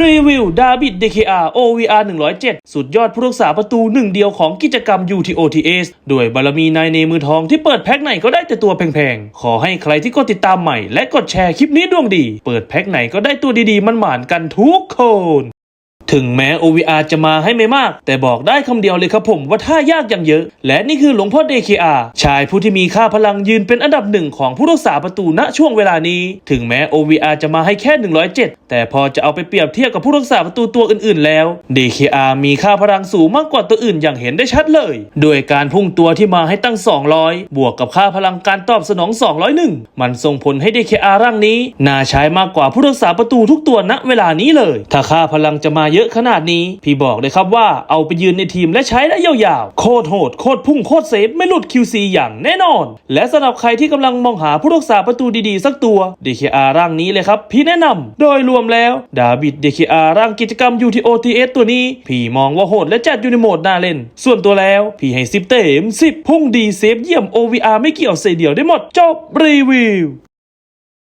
รีวิวดาบิด DKR OVR 107 สุดยอดผู้รักษาประตูหนึ่งเดียวของกิจกรรม UTOTS ด้วยบารมีนายเนมือทองที่เปิดแพ็คไหนก็ได้แต่ตัวแพงๆ ขอให้ใครที่กดติดตามใหม่และกดแชร์คลิปนี้ดวงดี เปิดแพ็คไหนก็ได้ตัวดีๆมันหมานกันทุกคน ถึงแม้ OVR จะมาให้ไม่มาก แต่บอกได้คำเดียวเลยครับผมว่าท่ายากอย่างเยอะ และนี่คือหลวงพ่อ DKR ชายผู้ที่มีค่าพลังยืนเป็นอันดับหนึ่งของผู้รักษาประตูณช่วงเวลานี้ ถึงแม้ OVR จะมาให้แค่ 107 แต่พอจะเอาไปเปรียบเทียบกับผู้รักษาประตูตัวอื่นๆแล้ว DKR มีค่าพลังสูงมากกว่าตัวอื่นอย่างเห็นได้ชัดเลยโดยการพุ่งตัวที่มาให้ตั้ง 200 บวกกับค่าพลังการตอบสนอง 201 มันส่งผลให้ DKR ร่างนี้น่าใช้มากกว่าผู้รักษาประตูทุกตัวณเวลานี้เลย ถ้าค่าพลังจะมาเยอะอะขนาดนี้ พี่บอกเลยครับว่าเอาไปยืนในทีมและใช้ได้ยาวๆ โคตรโหด โคตรพุ่งโคตรเซฟไม่หลุด QC อย่างแน่นอน และสำหรับใครที่กำลังมองหาผู้รักษาประตูดีๆ สักตัว DKR ร่างนี้เลยครับ พี่แนะนำโดยรวมแล้วดาบิด DKR ร่างกิจกรรม UTOTS ตัวนี้ พี่มองว่าโหดและจัดอยู่ในโหมดน่าเล่น ส่วนตัวแล้ว พี่ให้10เต็ม10พุ่งดีเซฟเยี่ยม OVR ไม่เกี่ยวเสียเดียวได้หมดจบรีวิว